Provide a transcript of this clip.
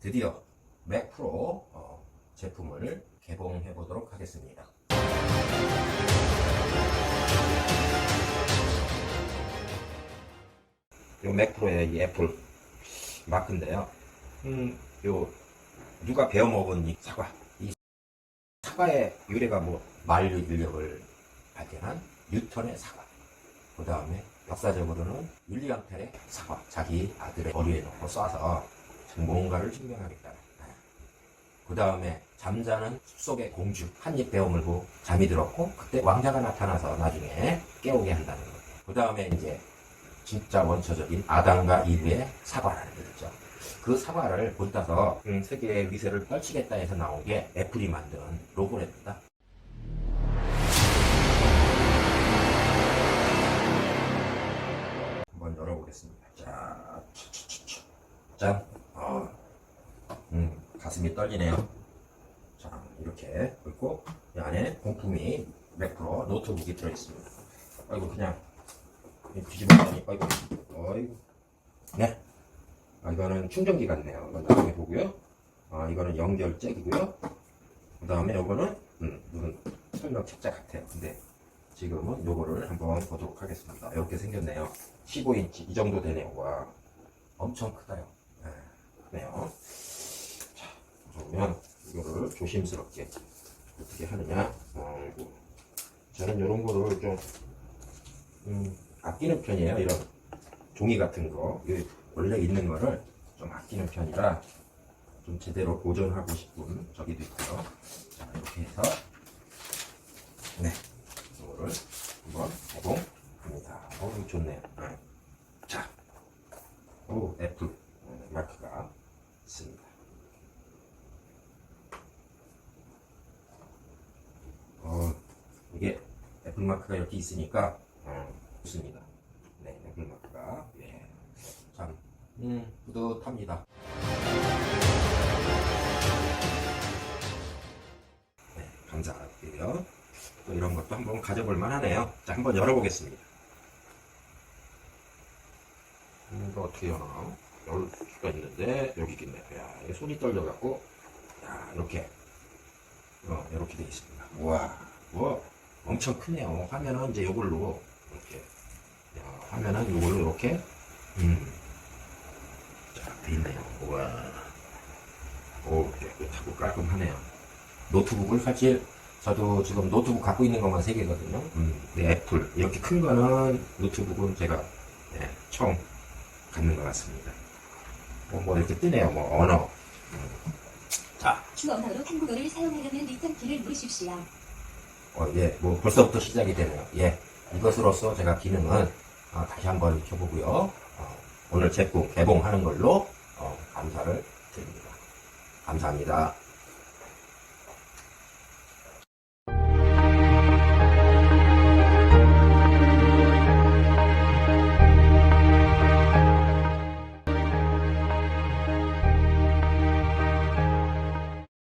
드디어 맥 프로 어, 제품을 개봉해 보도록 하겠습니다. 요 맥 프로의 이 애플 마크인데요. 음, 요 누가 베어 먹은 이 사과, 이 사과의 유래가 뭐 만류 인력을 발견한 뉴턴의 사과. 그 다음에 역사적으로는 윌리엄 텔의 사과. 자기 아들의 머리에 넣고 쏴서 뭔가를 증명하겠다. 그 다음에 잠자는 숲속의 공주 한입 베어물고 잠이 들었고 그때 왕자가 나타나서 나중에 깨우게 한다는 거예요. 그 다음에 이제 진짜 원초적인 아담과 이브의 사과라는 게 있죠. 그 사과를 본따서 음, 세계의 위세를 펼치겠다 해서 나온 게 애플이 만든 로고랩니다. 한번 열어보겠습니다. 자. 짠. 어, 음, 가슴이 떨리네요. 자, 이렇게 그리고 이 안에 공품이 맥프로 노트북이 들어있습니다. 아이고 그냥 뒤집어보니 아이고 아이고 네. 아, 이거는 충전기 같네요. 이건 나중에 보고요. 아, 이거는 연결잭이고요. 그 다음에 요거는 음, 무슨 설명 책자 같아요. 근데 지금은 요거를 한번 보도록 하겠습니다. 이렇게 생겼네요. 15인치 이 정도 되네요. 와, 엄청 크다요. 네, 크네요. 자, 그러면 이거를 조심스럽게 어떻게 하느냐. 아이고, 저는 이런 거를 좀 음, 아끼는 편이에요. 이런 종이 같은 거. 이 원래 있는 거를 좀 아끼는 편이라 좀 제대로 보존하고 싶은 저기도 있고요. 자, 이렇게 해서 네, 이거를 한번 개봉합니다. 어우, 좋네요. 네. 자, 오, 애플 네, 마크가 있습니다. 어, 이게 애플 마크가 이렇게 있으니까 어, 좋습니다. 네, 애플 마크가 예, 참 음, 뿌듯합니다. 네, 감사드려요. 또 이런 것도 한번 가져볼 만하네요. 자, 한번 열어보겠습니다. 음, 이거 어떻게 열어? 열 수가 있는데 여기 있네. 야, 손이 떨려갖고 야, 이렇게 어, 이렇게 되어 있습니다. 우와, 우와, 엄청 크네요. 화면은 이제 이걸로 이렇게 야, 화면은 이걸로 이렇게 음, 자, 돼 있네요. 우와, 오, 깨끗하고 깔끔하네요. 노트북을 사실 저도 지금 노트북 갖고 있는 것만 세 개거든요. 음, 네, 애플 이렇게 큰 거는 노트북은 제가 네, 처음 갖는 것 같습니다. 뭐, 뭐 이렇게 뜨네요. 뭐 언어. 음. 자, 주 언어로 한국어를 사용하려면 리턴 키를 누르십시오. 어, 예, 뭐 벌써부터 시작이 되네요. 예, 이것으로써 제가 기능은 어, 다시 한번 켜보고요. 어, 오늘 제품 개봉하는 걸로 어, 감사를 드립니다. 감사합니다.